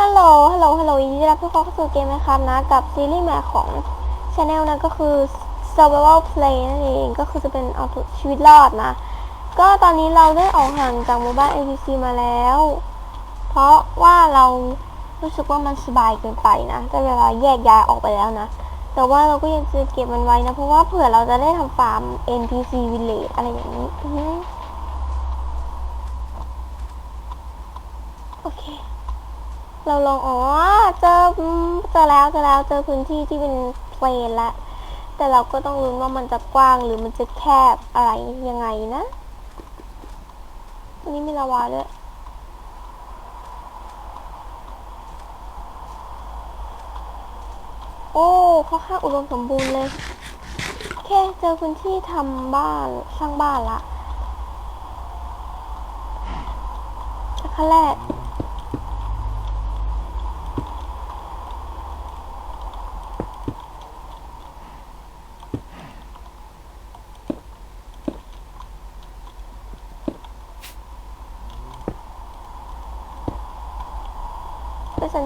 ฮัลโหล ฮัลโหล ฮัลโหลยินดีต้อนรับทุกคนเข้าสู่เกมนะครับนะ กับซีรีส์ใหม่ของช anel นะก็คือ survival play นั่นเอง ก็คือจะเป็นเอาชีวิตรอดนะ ก็ตอนนี้เราได้ออกห่างจากหมู่บ้าน APC มาแล้ว เพราะว่าเรารู้สึกว่ามันสบายเกินไปนะแต่เวลาแยกย้ายออกไปแล้วนะ แต่ว่าเราก็ยังจะเก็บมันไว้นะ เพราะว่าเผื่อเราจะได้ทำฟาร์ม NPC village อะไรอย่างนี้ โอเค เราลองอ๋อเจอเจอแล้วเจอแล้วเจอพื้นที่ที่เป็นเพลนล้วแต่เราก็ต้องรู้ว่ามันจะกว้างหรือมันจะแคบอะไรยังไงนะอันนี้มีลาวาด้วยโอ้ค่อนข้างอุดมสมบูรณ์เลยแค่เจอพื้นที่ทำบ้านสร้างบ้านละขั้นแรก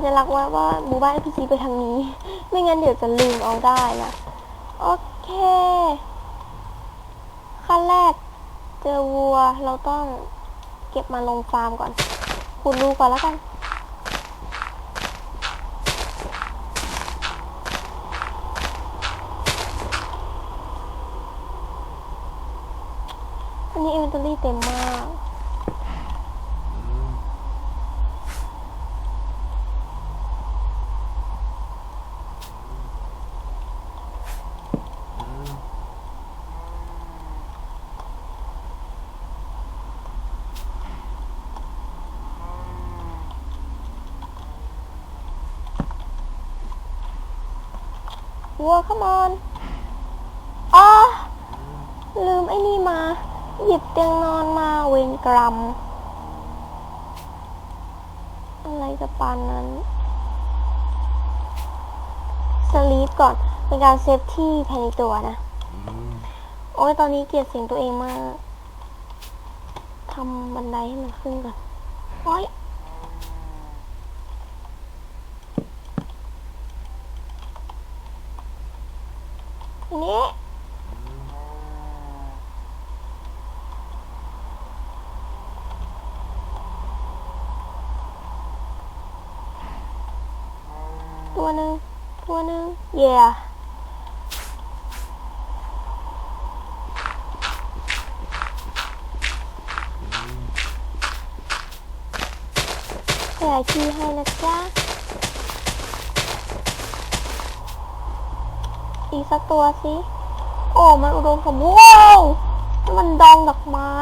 ญลักษณ์ว่าว่าหมู่บ้าน NPC ไปทางนี้ ไม่งั้นเดี๋ยวจะลืมเอาได้นะโอเคขั้นแรก เจอวัวเราต้องเก็บมาลงฟาร์มก่อนขุดรูก่อนแล้วกันอันนี้อินเวนทอรี่เต็มมาก วัวขมอนอ๋อลืมไอ้นี่มา หยิบเตียงนอนมาเวนกรัม อะไรจะปานนั้น สลีปก่อน เป็นการเซฟที่ภายในตัวนะ โอ้ยตอนนี้เกลียดเสียงตัวเองมาก ทำบันไดให้มันขึ้นก่อน โอ้ย ทีนี้ตัวหนึ่งตัวหนึ่งเย่ ขยายที่ให้นะจ๊ะ อีกสักตัวสิโอ้ มันอุดมสมบูรณ์ว้าวมันดองดอกไม้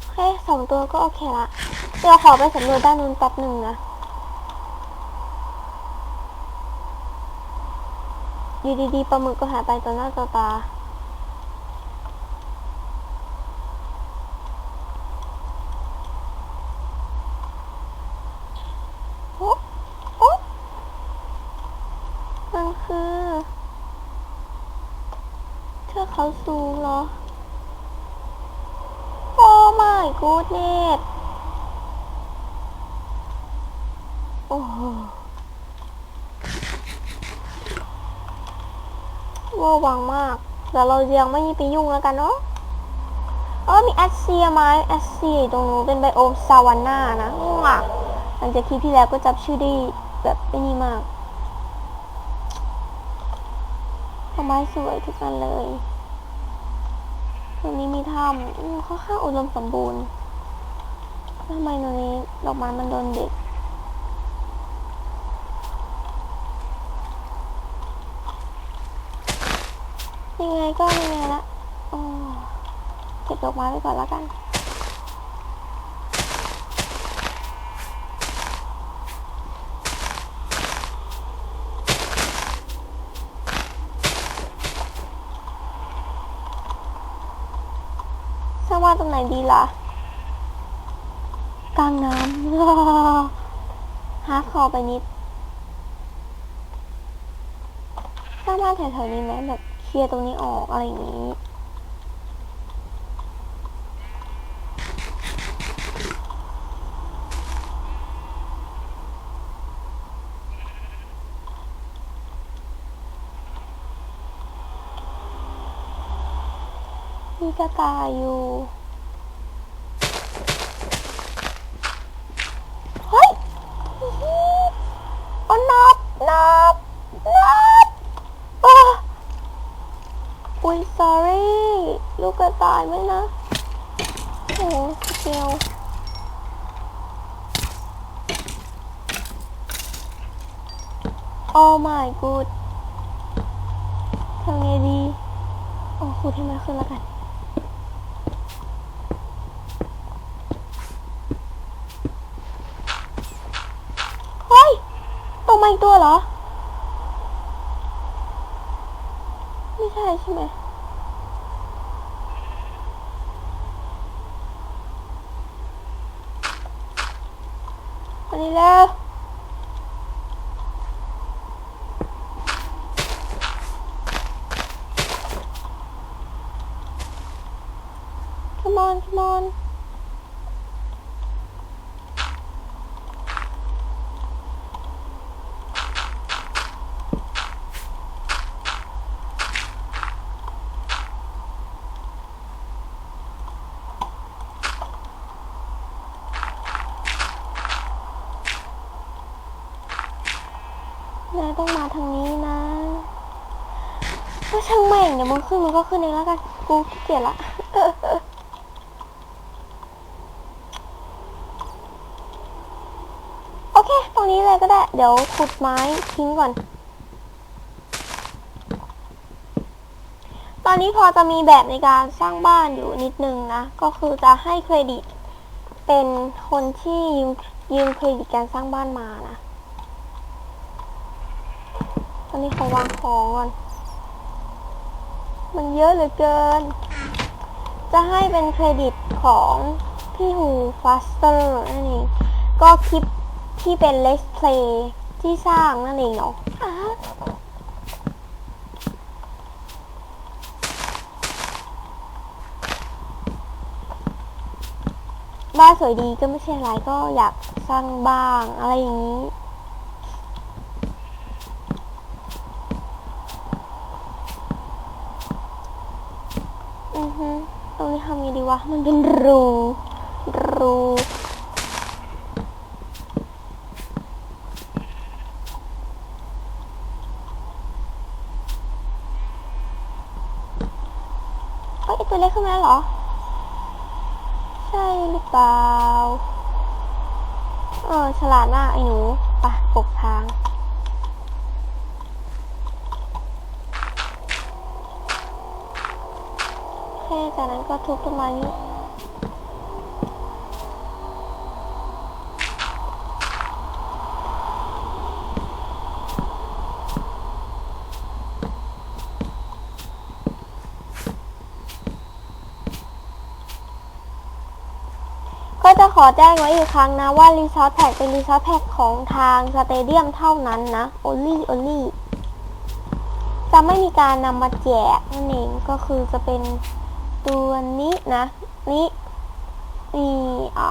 โอเคสองตัวก็โอเคละ เดี๋ยวขอไปสำรวจด้านนู้นแป๊บหนึ่งนะ อยู่ดีๆปลาหมึกก็หายไปต่อหน้าต่อตา โอ๊ะโอ๊ะมันคือเทือกเขาสูงเหรอ โอ้ my goodness โอ้โหเวอร์วังมากแต่เรายังไม่ไปยุ่งแล้วกันเนาะเออมีแอสเซียไหมแอสเซียตรงนู้นเป็นไบโอมซาวาน่านะว้าหลังจากคลิปที่แล้วก็จับชื่อได้แบบไม่นี่มากต้นไม้สวยทุกอันเลย ตรงนี้มีถ้ำอืมค่อนข้างอุดมสมบูรณ์ทำไมตรงนี้ดอกไม้มันโดนเด็ดยังไงก็ยังไงละอ๋อเก็บดอกไม้ไปก่อนแล้วกัน ว่าตรงไหนดีล่ะ กลางน้ำฮาร์ดคอร์ไปนิดสร้างบ้านแถวๆนี้ไหมแบบเคลียร์ตรงนี้ออกอะไรอย่างนี้ มีกระต่ายอยู่ เฮ้ยโอ้นับนับนับโอ้อุ้ย sorry ลูกกระต่ายไหมนะโอ้สเกลโอ้ my god ทำไงดี โอ้ครูให้มาขึ้นแล้วกัน เฮ้ยตกมา อีกตัวเหรอ ไม่ใช่ใช่ไหมอันนี้แล้ว นายต้องมาทางนี้นะ ก็ช่างแม่งเดี๋ยวมันขึ้นมันก็ขึ้นเองแล้วกัน กูเกลียจละโอเค ตรงนี้เลยก็ได้ เดี๋ยวขุดไม้ทิ้งก่อน ตอนนี้พอจะมีแบบในการสร้างบ้านอยู่นิดนึงนะ ก็คือจะให้เครดิต เป็นคนที่ยืมยืมเครดิตการสร้างบ้านมานะ นนี้ขอวางของก่อน มันเยอะเหลือเกิน จะให้เป็นเครดิตของพี่ฮูฟาสเตอร์นั่นเอง ก็คลิปที่เป็น Let's Play ที่สร้างนั่นเองเนาะบ้านสวยดีก็ไม่ใช่ไรก็อยากสร้างบ้างอะไรอย่างนี้ อือฮึตรงนี้ทำไงดี วะ มันเป็นรู รูเอ้ยไอตัวเล็กขึ้นมาแล้วเหรอ ใช่หรือเปล่า เออ ฉลาดมากไอ้หนู ปะปกทาง โอเคจากนั้นก็ทุบต้นไม้นี้ก็จะขอแจ้งไว้อีกครั้งนะว่ารีซอสแพ็กเป็นรีซอสแพ็กของทางสเตเดียมเท่านั้นนะ only only จะไม่มีการนำมาแจกนั่นเองก็คือจะเป็น ตัวนี้นะนี้นี่อ่า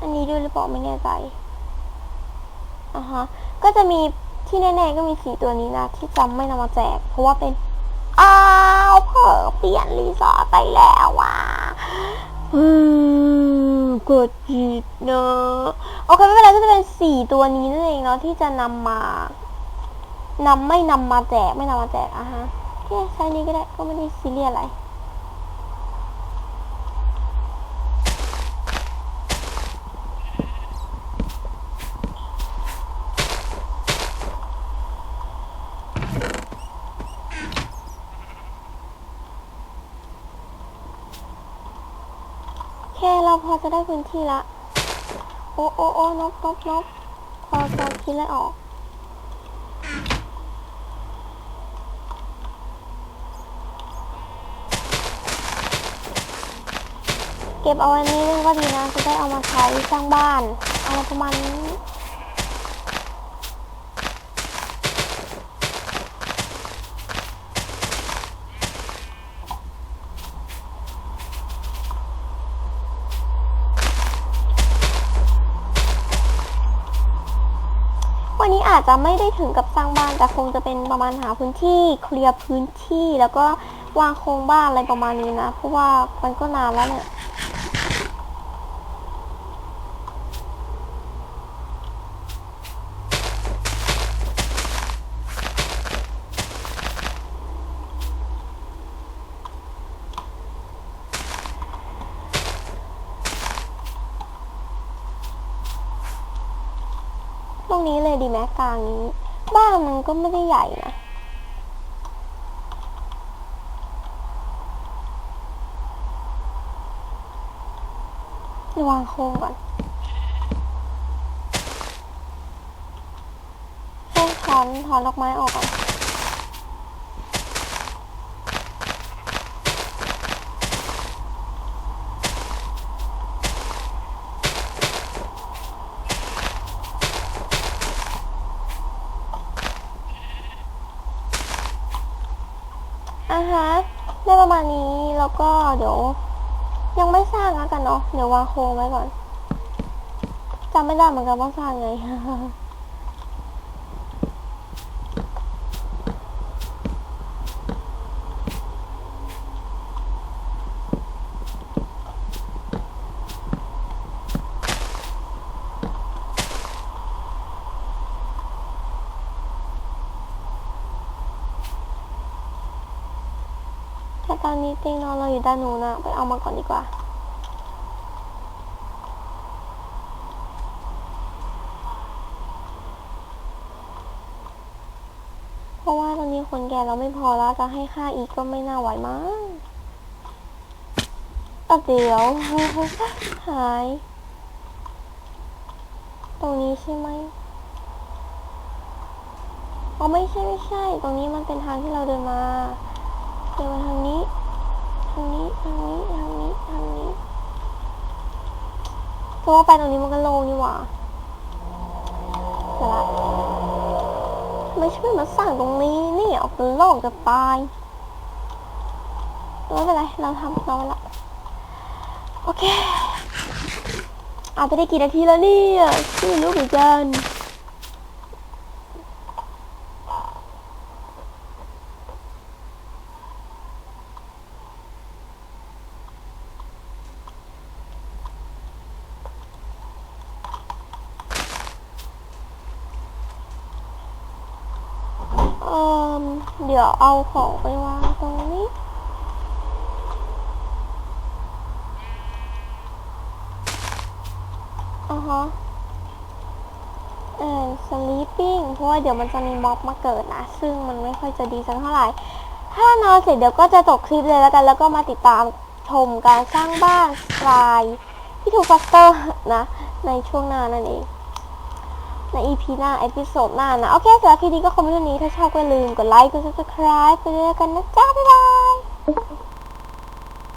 อันนี้ด้วยหรือเปล่าไม่แน่ใจอ่าฮะก็จะมีที่แน่ๆก็มีสีตัวนี้นะ ที่จำไม่นำมาแจก เพราะว่าเป็นอ้าวเผอเปลี่ยนรีสอร์ทไปแล้วว่ะอืมกดผิดเนอะโอเคไม่เป็นไรก็จะเป็นสี่ตัวนี้นั่นเองเนาะที่จะนำมา นำไม่นำมาแจกไม่นำมาแจกอะฮะโอเคใช้นี้ก็ได้ก็ไม่ได้ซีเรียสอะไรคเราพอจะได้พื้นที่ละ โอ้โอ้โอ้นกนกนกพอจะคิดอะไรออก เก็บเอาไว้นี้นึงก็ดีนะจะได้เอามาใช้สร้างบ้านเออะไรประมาณนี้วันนี้อาจจะไม่ได้ถึงกับสร้างบ้านแต่คงจะเป็นประมาณหาพื้นที่เคลียร์พื้นที่แล้วก็วางโครงบ้านอะไรประมาณนี้นะ เพราะว่ามันก็นานแล้วเนี่ย รงนี้เลยดีไหมกลางนี้บ้านมันก็ไม่ได้ใหญ่นะวางโครงก่อนให้ถอนถอนดอกไม้ออกก่อน อะฮะได้ ประมาณนี้แล้วก็เดี๋ยว ยังไม่สร้างแล้วกันเนาะเดี๋ยววางโครงไว้ก่อนจำไม่ได้เหมือนกันว่าสร้างไง ตอนนี้เตียงนอนเราอยู่ด้านนู้นนะไปเอามาก่อนดีกว่า เพราะว่าตอนนี้คนแก่เราไม่พอแล้ว จะให้ค่าอีกก็ไม่น่าไหวมั้งเดี๋ยว หาย ตรงนี้ใช่ไหมอ๋อไม่ใช่ไม่ใช่ ตรงนี้มันเป็นทางที่เราเดินมาเดินมาทางนี้ ทางนี้ ทางนี้ ทางนี้ ทางนี้ เพราะว่าไปตรงนี้มันก็โล่งนี่หว่าเสร็จละไมฉันไม่มาสั่งตรงนี้นี่ออกโล่งจะตายต่ไม่เป็นไรเราทำเราไว้ละโอเคเอาไปได้กี่นาทีแล้วเนี่ยไม่รู้เหมือนกัน เอ่อ เดี๋ยวเอาของไปวางตรงนี้ อ่าฮะ เออ sleeping เพราะว่าเดี๋ยวมันจะมีม็อบมาเกิดนะ ซึ่งมันไม่ค่อยจะดีสักเท่าไหร่ ถ้านอนเสร็จเดี๋ยวก็จะจบคลิปเลยแล้วกัน แล้วก็มาติดตามชมการสร้างบ้านสไตล์พี่ทูฟัสเตอร์นะ ในช่วงหน้านั่นเอง ใน EP หน้า เอพิโซดหน้านะ โอเคสำหรับคลิปนี้ก็คงไม่เท่านี้ ถ้าชอบก็อย่าลืมกดไลค์ กด subscribe ไปด้วยกันนะจ๊ะบ๊ายบาย